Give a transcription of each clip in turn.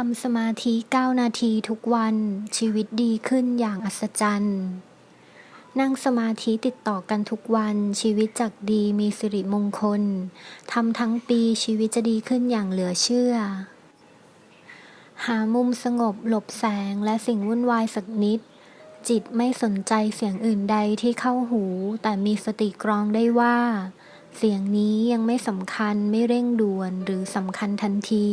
ทำสมาธิ 9 นาทีทุกวัน ชีวิตดีขึ้นอย่างอัศจรรย์ นั่งสมาธิติดต่อกันทุกวัน ชีวิตจากดีมีสิริมงคลทำทั้งปีชีวิตจะดีขึ้นอย่างเหลือเชื่อ หามุมสงบหลบแสงและสิ่งวุ่นวายสักนิด จิตไม่สนใจเสียงอื่นใดที่เข้าหู แต่มีสติกรองได้ว่า เสียงนี้ยังไม่สำคัญไม่เร่งด่วนหรือสำคัญทันที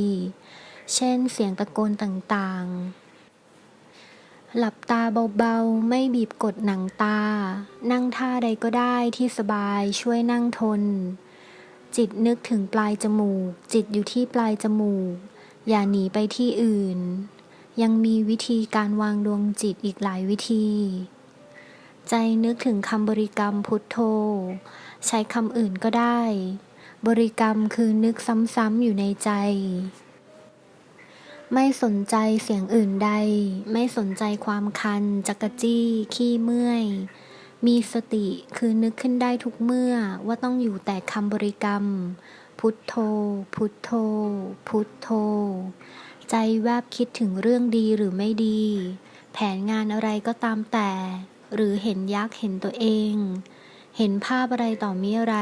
เช่นเสียงตะโกนต่างๆ หลับตาเบาๆ ไม่บีบกดหนังตา นั่งท่าใดก็ได้ที่สบายช่วยนั่งทน จิตนึกถึงปลายจมูก จิตอยู่ที่ปลายจมูก อย่าหนีไปที่อื่น ยังมีวิธีการวางดวงจิตอีกหลายวิธี ใจนึกถึงคำบริกรรมพุทโธ ใช้คำอื่นก็ได้บริกรรมคือนึกซ้ำๆอยู่ในใจ ไม่สนใจเสียงอื่นใด ไม่สนใจความคัน จักรจี้ ขี้เมื่อย มีสติคือนึกขึ้นได้ทุกเมื่อว่าต้องอยู่แต่คำบริกรรม พุทโธ พุทโธ พุทโธ ใจแวบคิดถึงเรื่องดีหรือไม่ดี แผนงานอะไรก็ตามแต่ หรือเห็นยักษ์เห็นตัวเอง เห็นภาพอะไรต่อมีอะไร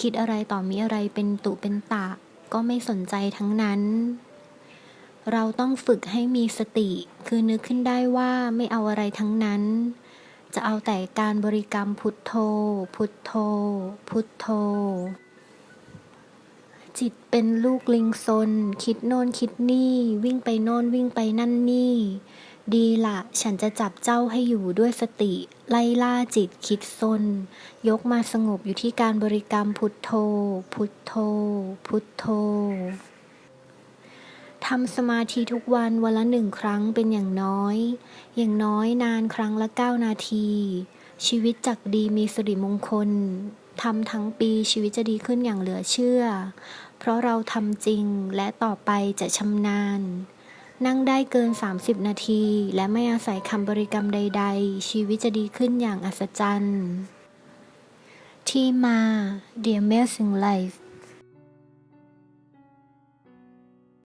คิดอะไรต่อมีอะไรเป็นตุเป็นตะ ก็ไม่สนใจทั้งนั้น เราต้องฝึกให้มีสติ คือนึกขึ้นได้ว่าไม่เอาอะไรทั้งนั้น จะเอาแต่การบริกรรมพุทโธ พุทโธ พุทโธ จิตเป็นลูกลิงซน คิดโน่นคิดนี่ วิ่งไปโน่นวิ่งไปนั่นนี่ ดีละฉันจะจับเจ้าให้อยู่ด้วยสติ ไล่ล่าจิตคิดซน ยกมาสงบอยู่ที่การบริกรรมพุทโธ พุทโธ พุทโธ ทำสมาธิทุกวันวันละหนึ่งครั้งเป็นอย่างน้อย อย่างน้อยนานครั้งละ 9 นาที ชีวิตจากดีมีสิริมงคลทำทั้งปีชีวิตจะดีขึ้นอย่างเหลือเชื่อ เพราะเราทำจริงและต่อไปจะชำนาญ นั่งได้เกิน 30 นาที และไม่อาศัยคำบริกรรมใด ๆ ชีวิตจะดีขึ้นอย่างอัศจรรย์ ที่มา The Amazing Life